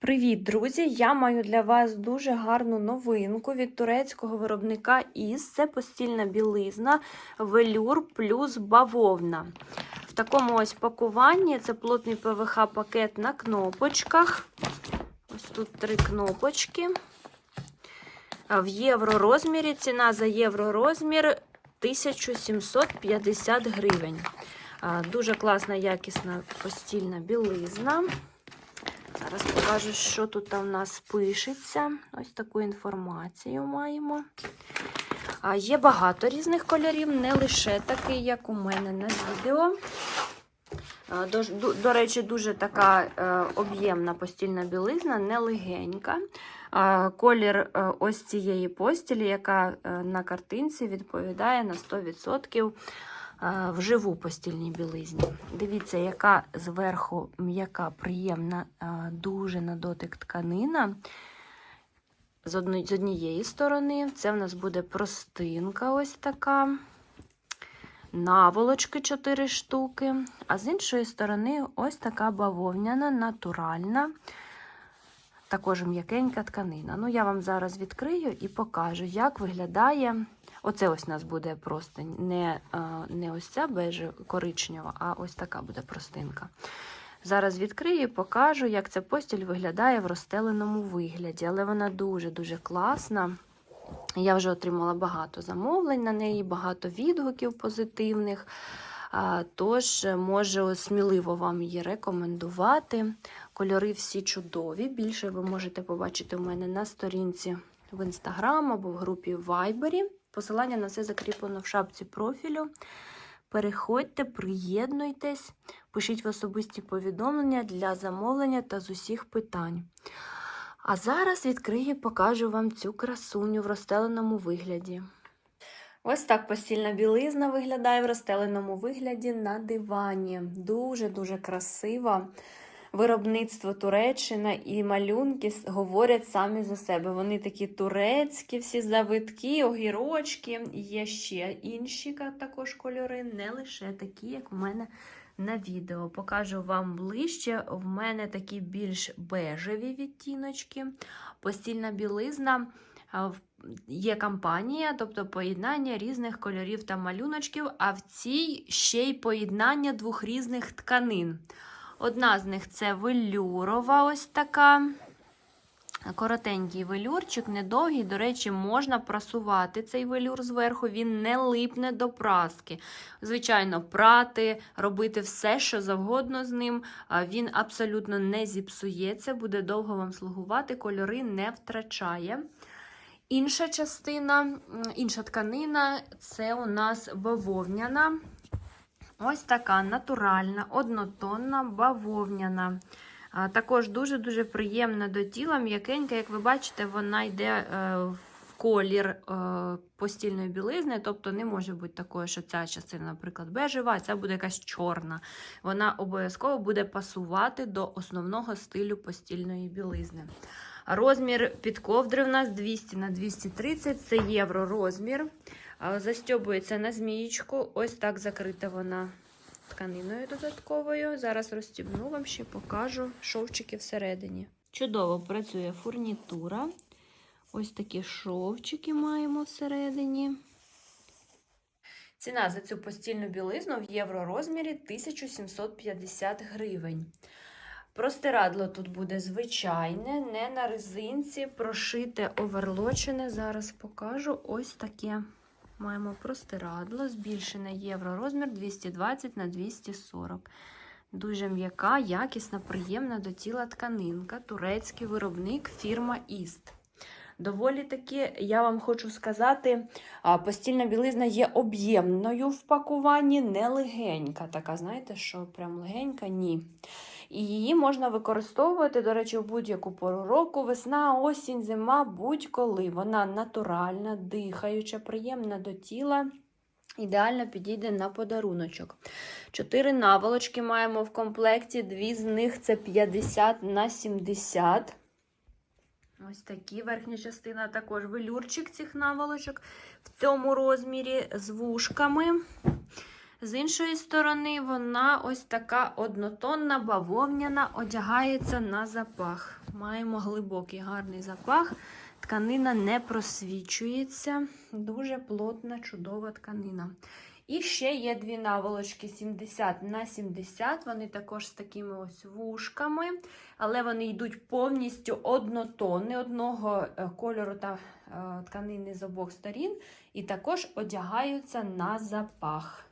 Привіт, друзі! Я маю для вас дуже гарну новинку від турецького виробника Іс. Це постільна білизна, велюр плюс бавовна. В такому ось пакуванні це плотний ПВХ-пакет на кнопочках. Ось тут три кнопочки. В євро розмірі ціна за євро розмір 1750 гривень. Дуже класна, якісна постільна білизна. Зараз покажу, що тут у нас пишеться. Ось таку інформацію маємо. А, Є багато різних кольорів, не лише такий, як у мене на відео. До, до, до речі, дуже така е, об'ємна постільна білизна, не легенька. А, Колір е, ось цієї постілі, яка е, на картинці відповідає на 100% вживу постільній білизні. Дивіться, яка зверху м'яка, приємна, дуже на дотик тканина. З однієї сторони, це в нас буде простинка ось така. Наволочки 4 штуки. А з іншої сторони, ось така бавовняна, натуральна, також м'якенька тканина. Ну, я вам зараз відкрию і покажу, як виглядає. Оце ось у нас буде просто не не ось ця бежа коричнева, а ось така буде простинка. Зараз відкрию і покажу, як ця постіль виглядає в розстеленому вигляді. Але вона дуже-дуже класна. Я вже отримала багато замовлень на неї, багато відгуків позитивних. Тож, можу сміливо вам її рекомендувати. Кольори всі чудові. Більше ви можете побачити у мене на сторінці в інстаграм або в групі в Вайбері. Посилання на це закріплено в шапці профілю. Переходьте, приєднуйтесь, пишіть в особисті повідомлення для замовлення та з усіх питань. А зараз відкрию і покажу вам цю красуню в розстеленому вигляді. Ось так постільна білизна виглядає в розстеленому вигляді на дивані. Дуже-дуже красива виробництво Туреччина і малюнки говорять самі за себе. Вони такі турецькі, всі завитки, огірочки. Є ще інші також кольори, не лише такі, як у мене на відео. Покажу вам ближче. В мене такі більш бежеві відтіночки, постільна білизна. Є кампанія, тобто поєднання різних кольорів та малюночків, а в цій ще й поєднання двох різних тканин. Одна з них це велюрова, ось така. Коротенький велюрчик, недовгий, до речі, можна прасувати цей велюр зверху, він не липне до праски. Звичайно, прати, робити все, що завгодно з ним. Він абсолютно не зіпсується, буде довго вам слугувати, кольори не втрачає. Інша частина, інша тканина це у нас бавовняна. Ось така натуральна, однотонна, бавовняна. Також дуже-дуже приємна до тіла, м'якенька, як ви бачите, вона йде е, в колір е, постільної білизни, тобто не може бути такою, що ця частина, наприклад, бежева, а ця буде якась чорна. Вона обов'язково буде пасувати до основного стилю постільної білизни. Розмір під ковдри в нас 200 на 230 це євро розмір. Застьобується на змієчку. Ось так закрита вона тканиною додатковою. Зараз розстібну вам ще покажу шовчики всередині. Чудово працює фурнітура. Ось такі шовчики маємо всередині. Ціна за цю постільну білизну в євро розмірі 1750 гривень. Простирадло тут буде звичайне, не на резинці, прошите оверлочене. Зараз покажу ось таке. Маємо простирадло, збільшене євро розмір 220 на 240. Дуже м'яка, якісна, приємна до тіла тканинка. Турецький виробник фірма Іст. Доволі таки, я вам хочу сказати, постільна білизна є об'ємною в пакуванні, не легенька. Така, знаєте, що прям легенька? Ні. І її можна використовувати, до речі, в будь-яку пору року, весна, осінь, зима, будь-коли. Вона натуральна, дихаюча, приємна до тіла. Ідеально підійде на подаруночок. Чотири наволочки маємо в комплекті, дві з них це 50 на 70. Ось такі верхня частина, також велюрчик цих наволочок в цьому розмірі з вушками. З іншої сторони, вона ось така однотонна бавовняна, одягається на запах. Маємо глибокий гарний запах. Тканина не просвічується. Дуже плотна, чудова тканина. І ще є дві наволочки 70 на 70. Вони також з такими ось вушками, але вони йдуть повністю однотонні, одного е, кольору та е, тканини з обох сторін, і також одягаються на запах.